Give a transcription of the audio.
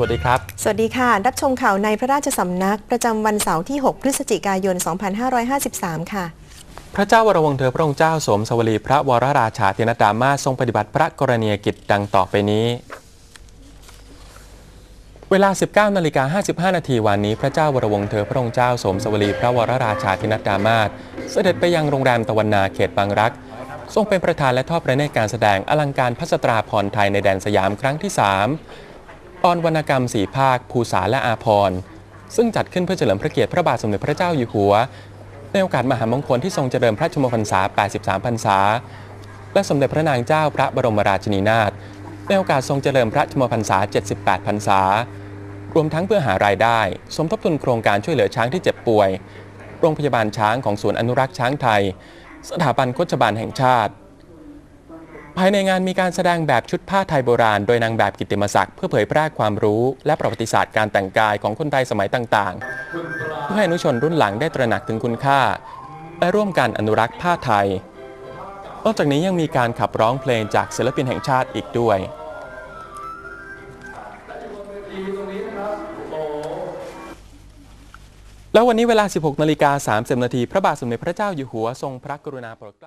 วัสดีครับ สวัสดีค่ะ รับชมข่าวในพระราชสำนัก ประจำวันเสาร์ที่ 6 พฤศจิกายน 2553 ค่ะ พระเจ้าวรวงศ์เธอพระองค์เจ้าสมสวลีพระวรราชาธินดามาศทรงปฏิบัติพระกรณียกิจดังต่อไปนี้ เวลา 19นาฬิกา55 นาทีวันนี้พระเจ้าวรวงศ์เธอพระองค์เจ้าสมสวลีพระวรราชาธินดามาศเสด็จไปยังโรงแรมตะวันนาเขตบางรัก ทรงเป็นประธานและทอดพระเนตรการแสดงอลังการพัสตราพรไทยในแดนสยามครั้งที่ 3 ตอนวรรณกรรมสีภาค ภูษาและอาพร ซึ่งจัดขึ้นเพื่อเฉลิมพระเกียรติพระบาทสมเด็จพระเจ้าอยู่หัว ในโอกาสมหามงคลที่ทรงเจริญพระชนมพรรษา 83 พรรษา และสมเด็จพระนางเจ้าพระบรมราชินีนาถ ในโอกาสทรงเจริญพระชนมพรรษา 78 พรรษา รวมทั้งเพื่อหารายได้ สมทบทุนโครงการช่วยเหลือช้างที่เจ็บป่วย โรงพยาบาลช้างของศูนย์อนุรักษ์ช้างไทย สถาบันโคชบาลแห่งชาติ ภายในงานมีการแสดงแบบชุดผ้าไทยโบราณ โดยนางแบบกิติมศักดิ์เพื่อเผยแพร่ความรู้ และประวัติศาสตร์การแต่งกายของคนไทยสมัยต่างๆ เพื่อให้นุชนรุ่นหลังได้ตระหนักถึงคุณค่า และร่วมกันอนุรักษ์ผ้าไทย นอกจากนี้ยังมีการขับร้องเพลงจากศิลปินแห่งชาติอีกด้วยแล้ววันนี้เวลา 16 นาฬิกา 30 นาที พระบาทสมเด็จพระเจ้าอยู่หัวทรงพระกรุณาโปรดเกล้า